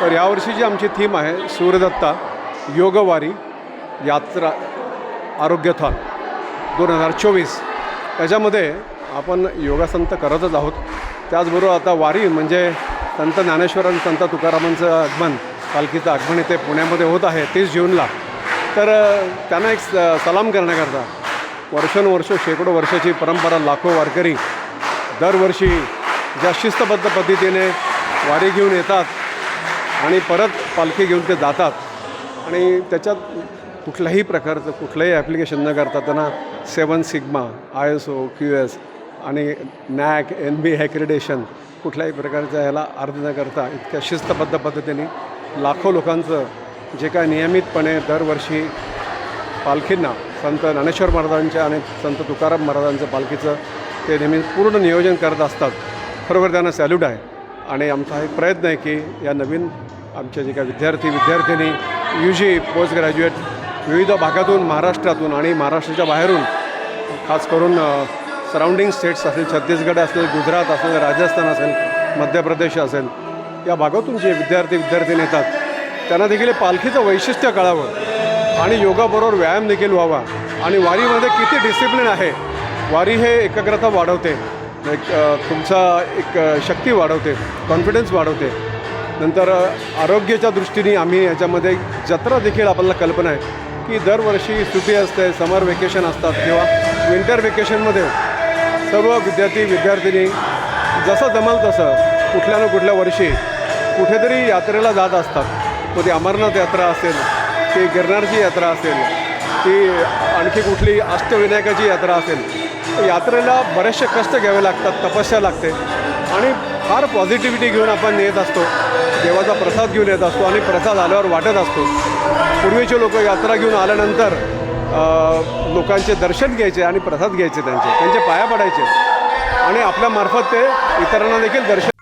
तर यावर्षी जी आमची थीम आहे सूर्यदत्ता योगवारी यात्रा आरोग्यथॉन दोन हजार चोवीस. त्याच्यामध्ये आपण योगासंत करतच आहोत. त्याचबरोबर आता वारी म्हणजे संत ज्ञानेश्वर आणि संत तुकारामांचं आगमन पालखीचं आगमन इथे पुण्यामध्ये होत आहे तीस जूनला. तर त्यांना एक स- सलाम करण्याकरता वर्षानुवर्ष शेकडो वर्षाची परंपरा लाखो वारकरी दरवर्षी ज्या शिस्तबद्ध पद्धतीने वारी घेऊन येतात आणि परत पालखी घेऊन ते जातात. आणि त्याच्यात कुठल्याही प्रकारचं कुठलंही ॲप्लिकेशन न करता त्यांना seven sigma I S O Q S आणि नॅक एन बी हॅक्रिडेशन कुठल्याही प्रकारच्या याला अर्ज न करता इतक्या शिस्तबद्ध पद्धतीने लाखो लोकांचं जे काय नियमितपणे दरवर्षी पालखींना संत ज्ञानेश्वर महाराजांच्या आणि संत तुकाराम महाराजांचं पालखीचं ते नेहमी पूर्ण नियोजन करत असतात. खरोखर त्यांना सॅल्यूट आहे. आणि आमचा एक प्रयत्न आहे की या नवीन आमचे जे काही विद्यार्थी विद्यार्थिनी यू जी पोस्ट ग्रॅज्युएट विविध भागातून महाराष्ट्रातून आणि महाराष्ट्राच्या बाहेरून खास करून सराउंडिंग स्टेट्स असेल छत्तीसगड असेल गुजरात असेल राजस्थान असेल मध्य प्रदेश असेल या भागातून जे विद्यार्थी विद्यार्थी येतात त्यांना देखील पालखीचं वैशिष्ट्य कळावं आणि योगाबरोबर व्यायाम देखील व्हावा. आणि वारीमध्ये किती डिसिप्लिन आहे वारी हे एकाग्रता वाढवते. एक तुमचा एक शक्ती वाढवते कॉन्फिडन्स वाढवते. नंतर आरोग्याच्या दृष्टीने आम्ही याच्यामध्ये जत्रा देखील आपल्याला कल्पना आहे की दरवर्षी सुटी असते समर वेकेशन असतात किंवा विंटर वेकेशनमध्ये सर्व विद्यार्थी विद्यार्थिनी जसं जमल तसं कुठल्या ना कुठल्या वर्षी कुठेतरी यात्रेला जात असतात. मग ती अमरनाथ यात्रा असेल ती गिरनारची यात्रा असेल ती आणखी कुठली अष्टविनायकाची यात्रा असेल यात्रेला बरेचसे कष्ट घ्यावे लागतात तपस्या लागते. आणि फार पॉझिटिव्हिटी घेऊन आपण येत असतो. देवाचा प्रसाद घेऊन येत असतो आणि प्रसाद आल्यावर वाटत असतो. पूर्वीचे लोक यात्रा घेऊन आल्यानंतर लोकांचे दर्शन घ्यायचे आणि प्रसाद घ्यायचे त्यांचे. त्यांचे पाया पडायचे. आणि आपल्यामार्फत ते इतरांना देखील दर्शन